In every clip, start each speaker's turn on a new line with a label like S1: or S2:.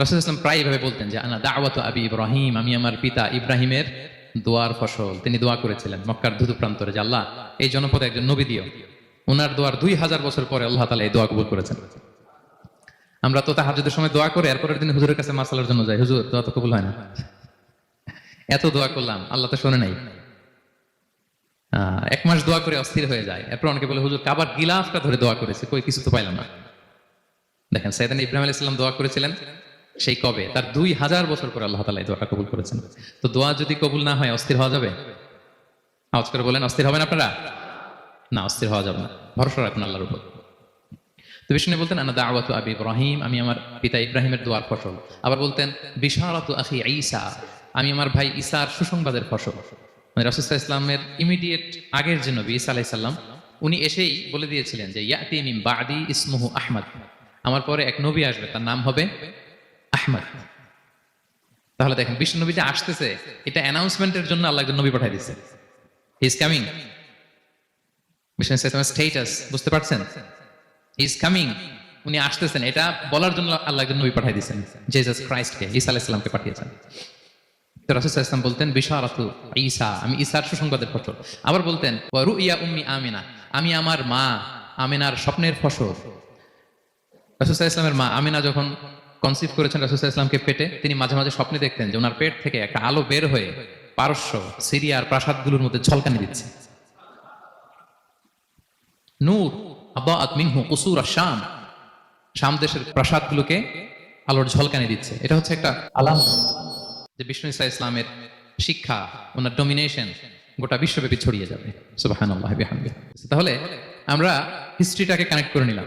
S1: রাসুল ইসলাম প্রায় এভাবে বলতেন যে আনা দাওয়াত আবি ইব্রাহিম, আমি আমার পিতা ইব্রাহিমের দোয়ার ফসল। তিনি দোয়া করেছিলেন মক্কার ধুধু প্রান্তরে যে, আল্লাহ, এই জনপদে একজন নবী দিও। ওনার দোয়ার দুই হাজার বছর পরে আল্লাহ তালা এই দোয়া কবুল করেছেন। আমরা তো তাহাজুদের সময় দোয়া করে, এরপরের দিন হুজুরের কাছে মাসালার জন্য যাই। হুজুর, দোয়া তো কবুল হয় না। এত দোয়া করলাম, আল্লাহ তো শোনে নাই। এক মাস দোয়া করে অস্থির হয়ে যায়। এরপর অনেকে বলে, হুজুর, কাবার গিলাফটা ধরে দোয়া করেছে, কই, কিছু তো পাইলাম না। দেখেন সৈয়দান ইব্রাহিম আলাইহিস সালাম দোয়া করেছিলেন। সেই কবে? তার দুই হাজার বছর পরে আল্লাহ তালা এই দোয়াটা কবুল করেছেন। তো দোয়া যদি কবুল না হয়, অস্থির হওয়া যাবে? আওয়াজ করে বলেন, অস্থির হবেন আপনারা? না, অস্থির হওয়া যাবে না। ভরসা রাখুন আল্লাহর উপর। তো বিষ্ণু বলতেন, আনা দাওয়াতু আবি ইব্রাহিম, আমি আমার পিতা ইব্রাহিমের দোয়ার ফসল। আবার বলতেন, বিশারাতু আখি ঈসা, আমি আমার ভাই ঈসার সুসংবাদের ফসল। মানে রাসূলুল্লাহ ইসলামের ইমিডিয়েট আগের যে নবী ঈসা আলাইহিস সালাম, উনি এসেই বলে দিয়েছিলেন যে, ইয়াতি মিন বাদি ইসমুহু আহমদ। আমার পরে এক নবী আসবে, তার নাম হবে আহমদ তাহলে দেখেন, বিষ্ণু নবী যে আসতেছে, এটা অ্যানাউন্সমেন্টের জন্য আল্লাহ নবী পাঠিয়ে দিচ্ছে he is coming Vishnu status বুঝতে পারছেন? হি ইজ কামিং উনি আসতেছেন। এটা বলার জন্য আল্লাহ নবী পাঠিয়ে দিয়েছেন। জেসাস ক্রাইস্টকে ঈসা আলাইহিসসালামকে পাঠিয়েছেন। তো রাসূল সাল্লাল্লাহু বলতেন, বিশারাতু ঈসা। আমি ঈসার সুসংবাদের ফসল আবার বলতেন, ওয়া রুইয়া উম্মি আমিনা। আমি আমার মা, আমিনার স্বপ্নের ফসল। রাসূল সাল্লাল্লাহু মা আমিনা যখন কনসিভ করেছেন আলাইহি ওয়াসাল্লামকে পেটে, তিনি মাঝে মাঝে স্বপ্নে দেখতেন যে ওনার পেট থেকে একটা আলো বের হয়ে পারস্য সিরিয়ার প্রাসাদগুলোর মধ্যে ঝলকানি দিচ্ছে। নূর, আবাআত মিনহু কুসুর শাম শাম দেশের প্রাসাদগুলোকে আলোর ঝলকানি দিচ্ছে। এটা হচ্ছে একটা আলাম যে বিষ্ণু ইসা ইসলামের শিক্ষা, ওনার ডমিনেশন গোটা বিশ্বব্যাপী ছড়িয়ে যাবে। তাহলে আমরা হিস্ট্রিটাকে কানেক্ট করে নিলাম।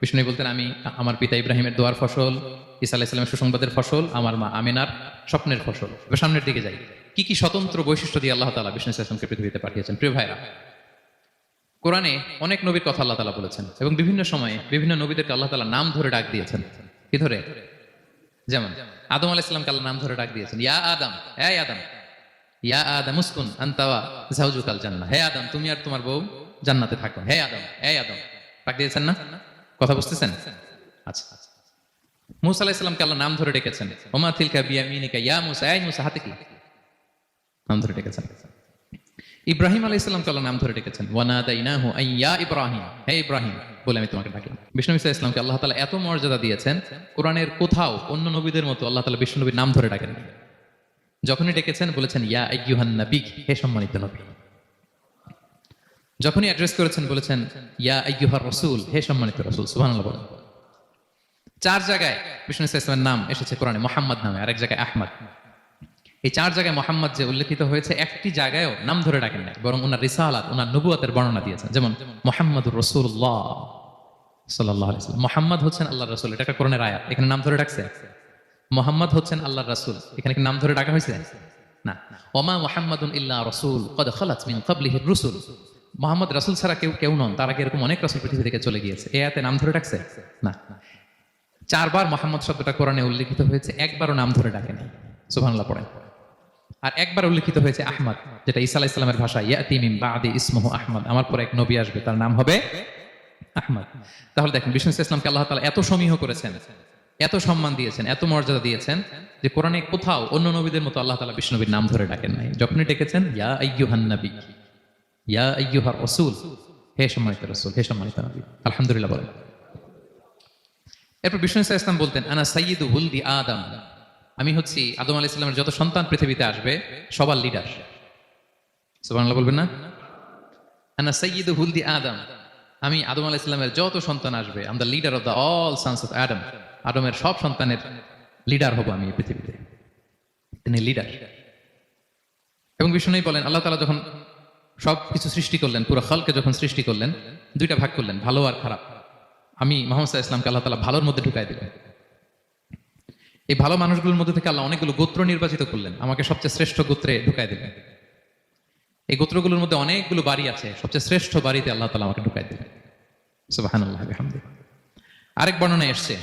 S1: বিষ্ণু বলতেন, আমি, আমার পিতা ইব্রাহিমের দোয়ার ফসল ইসা আলাহ সুসংবাদের ফসল, আমার মা আমিনার স্বপ্নের ফসল। সামনের দিকে যাই। কি কি স্বতন্ত্র বৈশিষ্ট্য দিয়ে আল্লাহ তালা বিষ্ণু ইসা ইসলামকে পৃথিবীতে পাঠিয়েছেন? প্রিয় ভাইরা, কোরআনে অনেক নবীর কথা আল্লাহ তালা বলেছেন এবং বিভিন্ন সময়ে বিভিন্ন নবীদেরকে আল্লাহ তালা নাম ধরে ডাক দিয়েছেন। কি ধরে? যেমন, আদম আলাহ ইসলামকে আল্লাহ নাম ধরে ডাক দিয়েছেন। ইয়া আদম হ্যাঁ আদম, ইয়া আদম মুসকুন আন্তাওয়া জাউজুকাল জান্নাহ। হে আদম, তুমি আর তোমার বউ জান্নাতে থাকো। হে আদম হে আদম, ডাক দিয়েছেন না? কথা বুঝতেছেন? আচ্ছা। মুসা আলাহ আল্লাহ নাম ধরে ডেকেছেন। ওমা ইয়া মুসা মুসা, হাতে কি? নাম ধরে ডেকেছেন। ইব্রাহিম আল্লাহ নাম ধরে ডেকেছেন। ইব্রাহিম। হে ইব্রাহিম, বলে আমি তোমাকে ডাকলাম। বিষ্ণু ইসা ইসলামকে আল্লাহ তাআলা এত মর্যাদা দিয়েছেন, কোরআনের কোথাও অন্য নবীদের মতো আল্লাহ তাআলা বিষ্ণু নবীর নাম ধরে ডাকেন যখনই ডেকেছেন, বলেছেন, ইয়া আইয়ুহান নবী, হে সম্মানিত নবী। যখনই অ্যাড্রেস করেছেন, বলেছেন, ইয়া আইয়ুহার রাসূল, হে সম্মানিত রাসূল, সুবহানাল্লাহ বলেন। চার জায়গায় বিষ্ণু ইসলামের নাম এসেছে কোরআনে, মোহাম্মদ নামে, আরেক জায়গায় আহমদ। এই চার জায়গায় মোহাম্মদ যে উল্লেখিত হয়েছে, একটি জায়গায়ও নাম ধরে ডাকেন নাই, বরং ওনার রিসালাত ওনার নবুয়াতের বর্ণনা দিয়েছেন। যেমন মোহাম্মদুর রসুল্লাহ সাল্লাহ মোহাম্মদ হচ্ছেন আল্লাহ রসুল, এটা কোরআনের আয়াত। এখানে নাম ধরে ডাকছে? মোহাম্মদ হচ্ছেন আল্লাহ রাসুল। এখানে কি নাম ধরে ডাকা হয়েছে? না। ওমা মোহাম্মদুন ইল্লা রসুল, কদ খালাত মিন ক্বাবলিহির রসুল। মোহাম্মদ রাসুল ছাড়া কেউ কেউ নন। তার আগে এরকম অনেক রাসুল পৃথিবী থেকে চলে গিয়েছে। এ নাম ধরে ডাকছে? না। চারবার মোহাম্মদ শব্দটা কোরআনে উল্লেখিত হয়েছে, একবারও নাম ধরে ডাকে নাই। সুবহানাল্লাহ পড়েন। আর একবার উল্লেখিত হয়েছে আহমদ, যেটা ইসা ইসলামের ভাষা ইয়াতি মিন বাদি ইসমুহু আহমদ। আমার পরে এক নবী আসবে, তার নাম হবে আহমদ। তাহলে দেখেন, বিষ্ণু ইসলামকে আল্লাহ তাআলা এত সমীহ করেছেন, এত সম্মান দিয়েছেন, এত মর্যাদা দিয়েছেন, যে কোরআনে কোথাও অন্য নবীদের মতো আল্লাহ তাআলা বিষ্ণু নবীর নাম ধরে ডাকেন নাই। যখনই ডেকেছেন, ইয়া আইয়ুহান নবী, ইয়া আইয়ুহার রাসূল, হে সম্মানিত রাসূল, হে সম্মানিত নবী। আলহামদুলিল্লাহ বলেন। এরপর বিষ্ণু ইসা ইসলাম বলতেন, আনা সাইয়্যিদু হুলদি আদম। আমি হচ্ছি আদম আলাইহিস সালামের যত সন্তান পৃথিবীতে আসবে, সবার লিডার সুবহানাল্লাহ বলবেন না? আনা সাইয়্যিদু হুলদি আদম। আমি আদম আলাইহিস সালামের যত সন্তান আসবে I'm the leader of the all sons of Adam আদমের সব সন্তানের লিডার হব আমি পৃথিবীতে। তিনি লিডার এবং বিষ্ণুই বলেন, আল্লাহ তাআলা যখন সব কিছু সৃষ্টি করলেন, পুরো খালকে যখন সৃষ্টি করলেন, দুইটা ভাগ করলেন, ভালো আর খারাপ। আমি মোহাম্মদ ইসলামকে আল্লাহ তাআলা ভালোর মধ্যে ঢুকাই দিলেন। এই ভালো মানুষগুলোর মধ্যে থেকে আল্লাহ অনেকগুলো গোত্র নির্বাচিত করলেন। আমাকে সবচেয়ে শ্রেষ্ঠ গোত্রে ঢুকাই দিলেন। এই গোত্রগুলোর মধ্যে অনেকগুলো বাড়ি আছে। সবচেয়ে শ্রেষ্ঠ বাড়িতে আল্লাহ তালা আমাকে ঢুকাই দিলেন। আরেক বর্ণনায় এসছে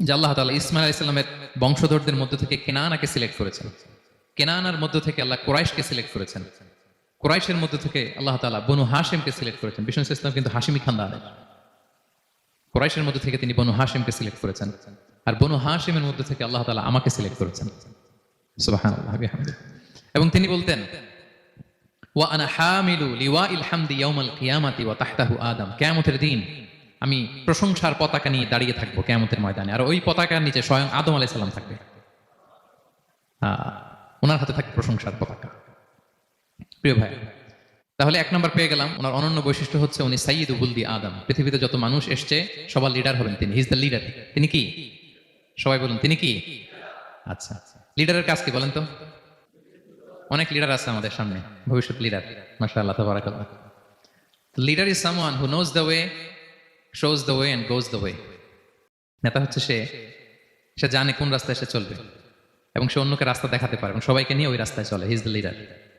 S1: যে আল্লাহ তালা ইসমাইল আলাইহিস সালামের বংশধরদের মধ্য থেকে কেনানাকে সিলেক্ট করেছেন। কেনানার মধ্য থেকে আল্লাহ কোরাইশকে সিলেক্ট করেছেন। কোরাইশের মধ্য থেকে আল্লাহ তালা বনু হাসিমকে সিলেক্ট করেছেন। বিষ্ণু ইসলাম কিন্তু হাসিমি খানদার কোরাইশের মধ্যে থেকে তিনি বনু হাসিমকে সিলেক্ট করেছেন। আর বনু হাসিমের মধ্যে থেকে আল্লাহ তালা আমাকে সিলেক্ট করেছেন। এবং তিনি বলতেন, ওয়া আনা হামিলু লিওয়া ইল হামদি ইয়াউমাল কিয়ামাতি ওয়া তাহতাহু দিন আমি প্রশংসার পতাকা নিয়ে দাঁড়িয়ে থাকব কিয়ামতের ময়দানে। আর ওই পতাকার নিচে স্বয়ং আদম আলাইহিস সালাম থাকবে। ওনার হাতে থাকবে প্রশংসার পতাকা। প্রিয় ভাই তাহলে এক নম্বর পেয়ে গেলাম। ওনার অনন্য বৈশিষ্ট্য হচ্ছে উনি সাইয়দ উবুলদি আদম। পৃথিবীতে যত মানুষ এসছে, সবার লিডার হবেন তিনি। হিজ দ্য লিডার তিনি কি? সবাই বলুন, তিনি কি? আচ্ছা লিডারের কাজ কি বলেন তো? অনেক লিডার আছে আমাদের সামনে। ভবিষ্যৎ লিডার মাসা আল্লাহ তাবারাকাল্লাহ leader is someone who knows the way shows the way and goes the way নেতা হচ্ছে সে। সে জানে কোন রাস্তায় সে চলবে। এবং সে অন্যকে রাস্তা দেখাতে পারে। এবং সবাইকে নিয়ে ওই রাস্তায় চলে। হিজ দ্য লিডার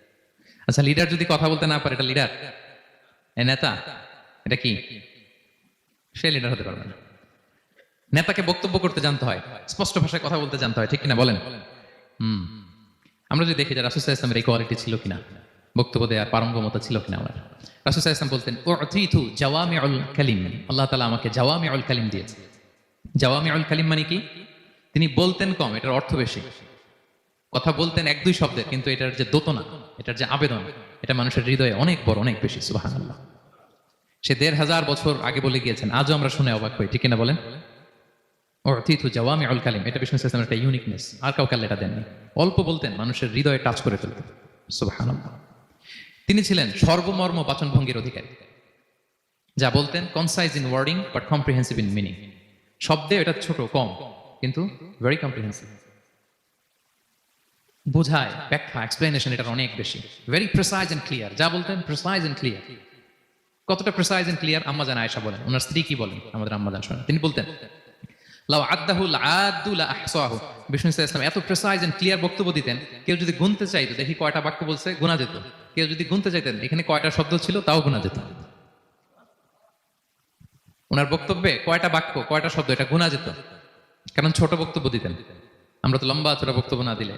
S1: আচ্ছা লিডার যদি কথা বলতে না পারে, এটা লিডার এ নেতা? এটা কি? সে লিডার হতে পারবে না। নেতাকে বক্তব্য করতে জানতে হয়, স্পষ্ট ভাষায় কথা বলতে জানতে হয়, ঠিক কিনা বলেন? হুম। আমরা যদি দেখি যে রাসুসাহ ইসলামের এই কোয়ালিটি ছিল কিনা, বক্তব্য দেওয়ার পারঙ্গমতা ছিল কিনা ওনার রাসুসাহ ইসলাম বলতেন ও অথিথু জাওয়ামি অল কালিম। আল্লাহ তালা আমাকে জাওয়ামি অল কালিম দিয়েছে। জাওয়ামি অল কালিম মানে কি? তিনি বলতেন কম, এটার অর্থ বেশি। কথা বলতেন এক দুই শব্দের, কিন্তু এটার যে দোতনা, এটার যে আবেদন, এটা মানুষের হৃদয়ে অনেক বড়, অনেক বেশি আল্লাহ সে দেড় হাজার বছর আগে বলে গিয়েছেন, আজও আমরা শুনে অবাক হই, ঠিক কিনা বলেন? অর্থিত কালিম, এটা বিষ্ণু ইসলামের একটা ইউনিকনেস আর কাউকে এটা দেননি। অল্প বলতেন, মানুষের হৃদয়ে টাচ করে ফেলতেন সুবাহান তিনি ছিলেন সর্বমর্ম বাচনভঙ্গির অধিকারী। যা বলতেন concise in wording but comprehensive in meaning শব্দে এটা ছোট, কম, কিন্তু ভেরি কম্প্রিহেন্সিভ বোঝায়, ব্যাখ্যা এক্সপ্লেনেশন এটার অনেক বেশি। ভেরি প্রেসাইজ এন্ড ক্লিয়ার যা বলতেন প্রেসাইজ এন্ড ক্লিয়ার কতটা প্রেসাইজ এন্ড ক্লিয়ার আম্মা জান আয়েশা বলেন। ওনার স্ত্রী কি বলেন? আমাদের আম্মা জান শোনেন। তিনি বলতেন, লাউ আদাহুল আদুল আহসাহু বিষ্ণু ইসলাম এত প্রেসাইজ এন্ড ক্লিয়ার বক্তব্য দিতেন, কেউ যদি গুনতে চাইতো, দেখি কয়টা বাক্য বলছে গুনা যেত। কেউ যদি গুনতে চাইতেন, এখানে কয়টা শব্দ ছিল, তাও গুনা যেত। ওনার বক্তব্যে কয়টা বাক্য, কয়টা শব্দ, এটা গুনা যেত। কারণ ছোট বক্তব্য দিতেন। আমরা তো লম্বা, ছোট বক্তব্য না দিলে।